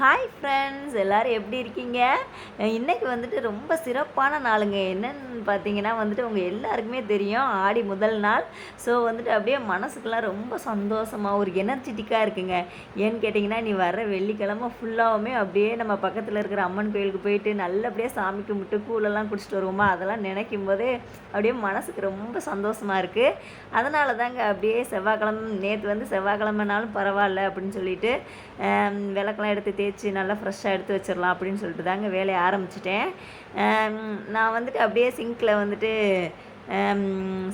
Hi friends எல்லோரும் எப்படி இருக்கீங்க? இன்றைக்கி வந்துட்டு ரொம்ப சிறப்பான நாளுங்க. என்னன்னு பார்த்தீங்கன்னா வந்துட்டு உங்கள் எல்லாருக்குமே தெரியும். ஆடி முதல் நாள். ஸோ வந்துட்டு அப்படியே மனசுக்கெல்லாம் ரொம்ப சந்தோஷமாக ஒரு எனர்ஜெட்டிக்காக இருக்குங்க. ஏன்னு கேட்டிங்கன்னா நீ வர வெள்ளிக்கிழமை ஃபுல்லாகவுமே அப்படியே நம்ம பக்கத்தில் இருக்கிற அம்மன் கோயிலுக்கு போயிட்டு நல்லபடியாக சாமி கும்பிட்டு கூழெல்லாம் குடிச்சிட்டு வருவோமா? அதெல்லாம் நினைக்கும் போதே அப்படியே மனசுக்கு ரொம்ப சந்தோஷமாக இருக்குது அதனால தாங்க அப்படியே செவ்வாய்க்கிழமை நேற்று வந்து செவ்வாய்க்கிழமைனாலும் பரவாயில்ல அப்படின்னு சொல்லிட்டு விளக்கெல்லாம் எடுத்து தேய்ச்சி நல்லா ஃப்ரெஷ்ஷாக எடுத்து வச்சிடலாம் அப்படின்னு சொல்லிட்டு தாங்க வேலையை ஆரம்பிச்சிட்டேன். நான் வந்துட்டு அப்படியே சிங்கில் வந்துட்டு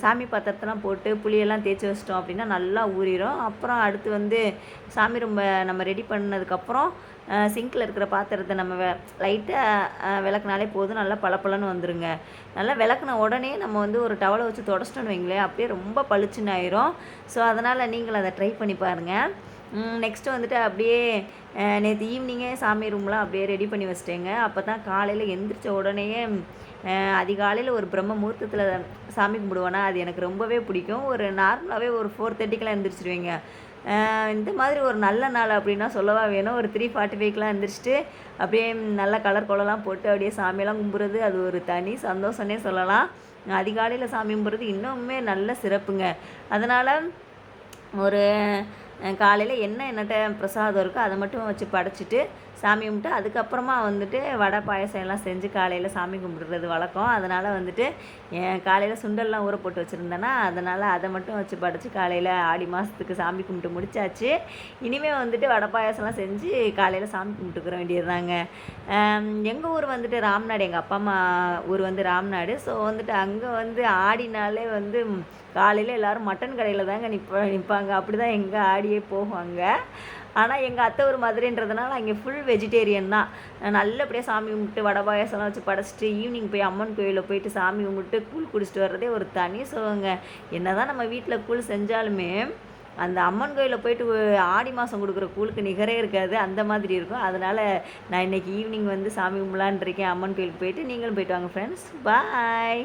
சாமி பாத்திரத்தெல்லாம் போட்டு புளியெல்லாம் தேய்ச்சி வச்சிட்டோம் அப்படின்னா நல்லா ஊறிடும் அப்புறம் அடுத்து வந்து சாமி ரொம்ப நம்ம ரெடி பண்ணதுக்கப்புறம் சிங்கில் இருக்கிற பாத்திரத்தை நம்ம வெ லைட்டாக விளக்குனாலே போதும். நல்லா பளபளன்னு வந்துருங்க. நல்லா விளக்குன உடனே நம்ம வந்து ஒரு டவலை வச்சு தொடச்சிட்டோன்னு வைங்களேன் அப்படியே ரொம்ப பளிச்சுன்னு ஆயிரும். ஸோ அதனால் நீங்கள் அதை ட்ரை பண்ணி பாருங்கள் நெக்ஸ்ட்டு வந்துட்டு அப்படியே நேற்று ஈவினிங்கே சாமி ரூம்லாம் அப்படியே ரெடி பண்ணி வச்சிட்டேங்க. அப்போ தான் காலையில் எந்திரிச்ச உடனேயே அதிகாலையில் ஒரு பிரம்ம முகூர்த்தத்தில் சாமி கும்பிடுவேன்னா அது எனக்கு ரொம்பவே பிடிக்கும். ஒரு நார்மலாகவே ஒரு ஃபோர் தேர்ட்டிக்கெலாம் எந்திரிச்சிருவீங்க. இந்த மாதிரி ஒரு நல்ல நாள் அப்படின்னா சொல்லவா வேணும். ஒரு த்ரீ ஃபார்ட்டி ஃபைவ்க்கெலாம் எந்திரிச்சிட்டு அப்படியே நல்ல கலர் கோலம்லாம் போட்டு அப்படியே சாமியெல்லாம் கும்பிட்றது அது ஒரு தனி சந்தோஷம்னே சொல்லலாம். அதிகாலையில் சாமி கும்பிட்றது இன்னுமே நல்ல சிறப்புங்க. அதனால் ஒரு காலையில் என்ன என்னட்ட பிரசாதம் இருக்கோ அதை மட்டும் வச்சு படைச்சிட்டு சாமி கும்பிட்டு அதுக்கப்புறமா வந்துட்டு வடை பாயசம் எல்லாம் செஞ்சு காலையில் சாமி கும்பிடுறது வழக்கம். அதனால் வந்துட்டு காலையில் சுண்டல்லாம் ஊற போட்டு வச்சுருந்தேன்னா அதனால் அதை மட்டும் வச்சு படைச்சி காலையில் ஆடி மாதத்துக்கு சாமி கும்பிட்டு முடிச்சாச்சு. இனிமேல் வந்துட்டு வடை பாயசம்லாம் செஞ்சு காலையில் சாமி கும்பிட்டுக்கிற வேண்டியதுதாங்க. எங்கள் ஊர் வந்துட்டு ராம்நாடு எங்கள் அப்பா அம்மா ஊர் வந்து ராம்நாடு. ஸோ வந்துட்டு அங்கே வந்து ஆடினாலே வந்து காலையில் எல்லோரும் மட்டன் கடையில் தாங்க நிற்ப நிற்பாங்க அப்படி தான் எங்கள் ஆடியே போவாங்க. ஆனால் எங்கள் அத்தை ஒரு மதுரைன்றதுனால அங்கே ஃபுல் வெஜிடேரியன் தான். நல்லபடியாக சாமி கும்பிட்டு வடை பாயசம்லாம் வச்சு படைச்சிட்டு ஈவினிங் போய் அம்மன் கோயிலில் போயிட்டு சாமி கும்பிட்டு கூழ் குடிச்சிட்டு வர்றதே ஒரு தனி சுகங்க. என்ன தான் நம்ம வீட்டில் கூழ் செஞ்சாலுமே அந்த அம்மன் கோயிலில் போயிட்டு ஆடி மாதம் கொடுக்குற கூழுக்கு நிகரே இருக்காது. அந்த மாதிரி இருக்கும். அதனால் நான் இன்றைக்கி ஈவினிங் வந்து சாமி கும்பலான் இருக்கேன். அம்மன் கோயிலுக்கு போயிட்டு நீங்களும் போயிட்டு வாங்க ஃப்ரெண்ட்ஸ் பாய்